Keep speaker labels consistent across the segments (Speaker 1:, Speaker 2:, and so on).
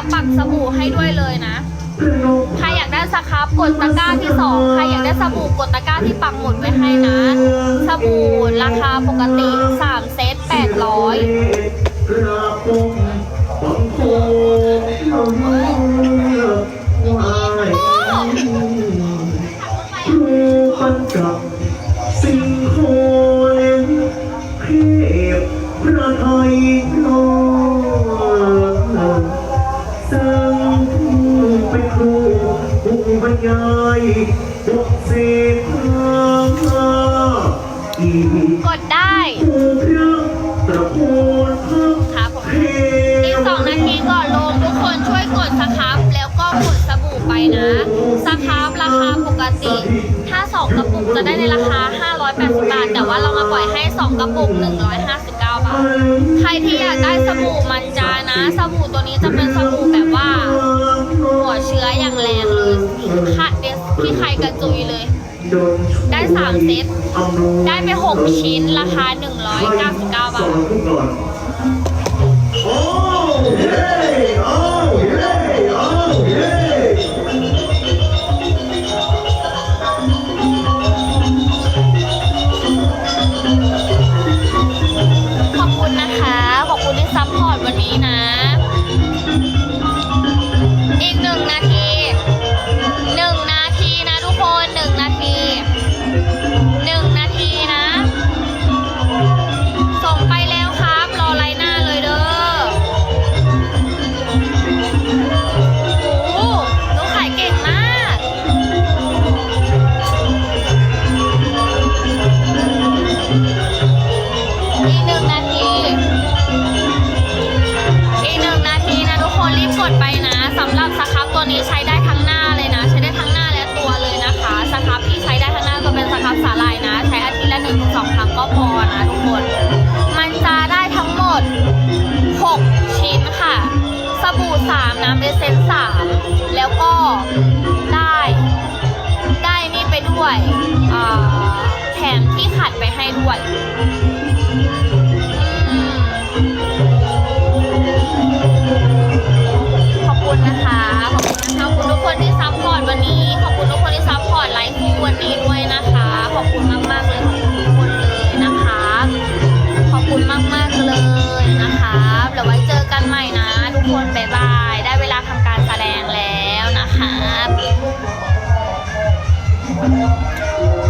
Speaker 1: ับปักสบู่ให้ด้วยเลยนะ ใครอยากได้สครับกดตะ
Speaker 2: กร้าที่สองใครอยากได้สบู่กดตะกร้าที่ปักหมดไว้ให้นะ สบู่ราคาปกติ 3 เซต800ายบทเสกอีก
Speaker 1: กดได้ครับผมอีกสองนาทีก่อนลงทุกคนช่วยกดสครับแล้วก็กดสบู่ไปนะสครับราคาปกติ ถ้า2กระปุกจะได้ในราคา 580 บาท แต่ว่าเรามาปล่อยให้2กระปุก 159 บาท ใครที่อยากได้สบู่มันจานะ สบู่ตัวนี้จะเป็นสบู่แบบว่า หัวเชื้ออย่างแรงเลย ค่ะเดสที่ใครกระจุยเลย ได้สามเซต ได้ไปหกชิ้นราคาหนึ่ง
Speaker 2: ร้อยเก้า
Speaker 1: สิบเก้าบาท อีกหนึ่งนาที อีกหนึ่งนาทีนะทุกคนรีบกดไปนะสำหรับสครับตัวนี้ใช้ได้ทั้งหน้าเลยนะ ใช้ได้ทั้งหน้าและตัวเลยนะคะสครับที่ใช้ได้ทั้งหน้าก็เป็นสครับสาหร่ายนะ ใช้อาทิตย์ละหนึ่งสองครั้งก็พอนะทุกคน มันจะได้ทั้งหมด 6 ชิ้นค่ะ สบู่ 3 น้ำเอเซนส์3แล้วก็ได้ ได้นี่ไปด้วยอ่า ไ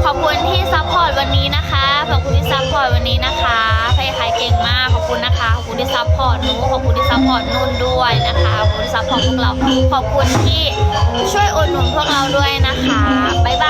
Speaker 1: ขอบคุณที่ซัพพอร์ตวันนี้นะคะ ขอบคุณที่ซัพพอร์ตวันนี้นะคะพยาขายเก่งมาก ขอบคุณนะคะ ขอบคุณที่ซัพพอร์ตหนูขอบคุณที่ซัพพอร์ตนุ่นด้วยนะคะ ขอบคุณที่ซัพพอร์ตพวกเรา ขอบคุณที่ช่วยอุดหนุนพวกเราด้วยนะคะ บ๊ายบาย